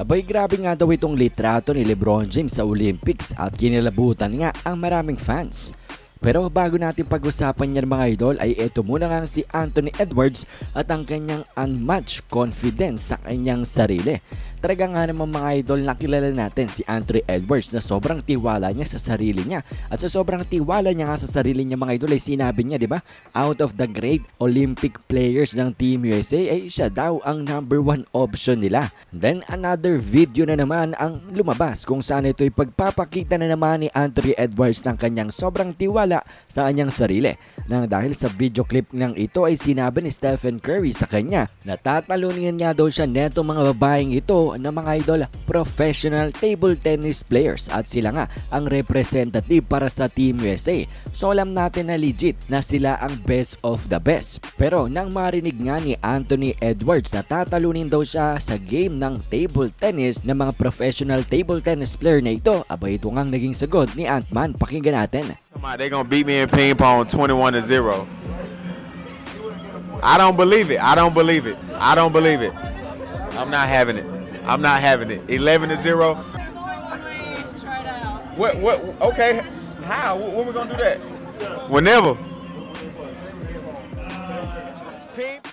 Abay grabe nga daw itong litrato ni Lebron James sa Olympics at kinilabutan nga ang maraming fans. Pero bago natin pag-usapan yan mga idol ay eto muna nga si Anthony Edwards at ang kanyang unmatched confidence sa kanyang sarili. Talaga nga naman mga idol nakilala natin si Anthony Edwards na sobrang tiwala niya sa sarili niya. At sa sobrang tiwala niya nga sa sarili niya mga idol ay sinabi niya 'di ba? Out of the great Olympic players ng Team USA ay siya daw ang number one option nila. Then another video na naman ang lumabas kung saan ito ay pagpapakita na naman ni Anthony Edwards ng kanyang sobrang tiwala sa kanyang sarili. Nang dahil sa video clip ng ito ay sinabi ni Stephen Curry sa kanya na tatalunin nga daw siya neto mga babaeng ito na mga idol professional table tennis players at sila nga ang representative para sa Team USA. So alam natin na legit na sila ang best of the best. Pero nang marinig nga ni Anthony Edwards na tatalunin daw siya sa game ng table tennis ng mga professional table tennis player na ito, aba ito nga ang naging sagot ni Ant-Man. Pakinggan natin. Come on, they gonna beat me in ping pong 21 to 0. I don't believe it. I don't believe it. I don't believe it. I'm not having it. I'm not having it. 11 to 0. Try it out. What what okay. How? When we gonna do that? Whenever.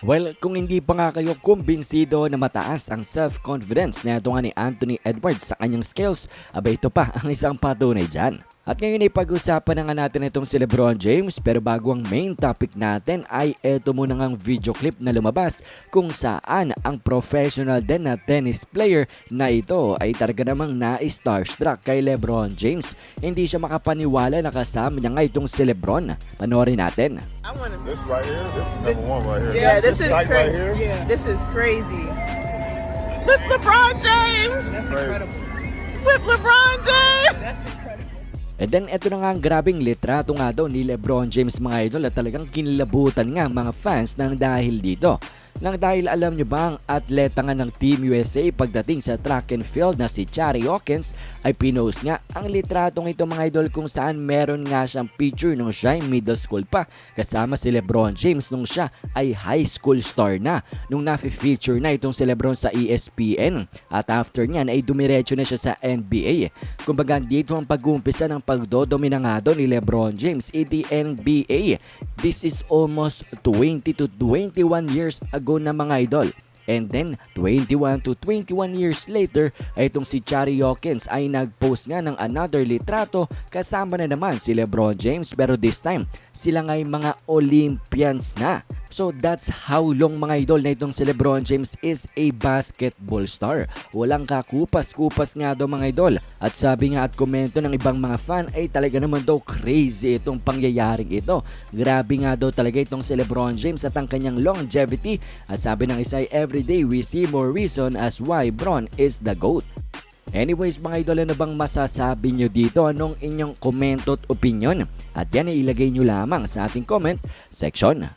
Well, kung hindi pa nga kayo kumbinsido na mataas ang self-confidence na ito nga ni Anthony Edwards sa kanyang skills, abay ito pa ang isang patunay dyan. At ngayon ay pag-usapan na nga natin itong si Lebron James pero bago ang main topic natin ay eto muna nga ang video clip na lumabas kung saan ang professional din na tennis player na ito ay talaga namang na-starstruck kay Lebron James. Hindi siya makapaniwala na kasama niya nga itong si Lebron. Panoorin natin. I want to. This right here, this is number one right here. Yeah, this is Like right crazy. here. Yeah. This is crazy. Flip LeBron James. That's incredible. Flip LeBron James. And then eto na nga ang grabing litrato nga daw ni Lebron James mga idol at talagang kinilabutan nga mga fans ng dahil dito. Nang dahil alam nyo ba ang atleta nga ng Team USA pagdating sa track and field na si Chari Hawkins ay pinost nga ang litratong ito mga idol kung saan meron nga siyang picture nung siya ay middle school pa kasama si Lebron James nung siya ay high school star na nung nafe-feature na itong si Lebron sa ESPN at after niyan ay dumiretso na siya sa NBA. Kumbaga dito ang pag-uumpisa ng pagdodomina nga daw ni Lebron James in the NBA. This is almost 20 to 21 years ago na mga idol. And then, 21 to 21 years later, itong si Chari Hawkins ay nag-post nga ng another litrato kasama na naman si Lebron James pero this time, sila nga'y mga Olympians na. So that's how long mga idol na itong si Lebron James is a basketball star. Walang kakupas-kupas nga daw mga idol. At sabi nga at komento ng ibang mga fan ay talaga naman daw crazy itong pangyayaring ito. Grabe nga daw talaga itong si Lebron James at ang kanyang longevity. At sabi ng isa ay everyday we see more reason as why Bron is the GOAT. Anyways mga idol, ano bang masasabi nyo dito? Anong inyong komento at opinion? At yan ay ilagay nyo lamang sa ating comment section.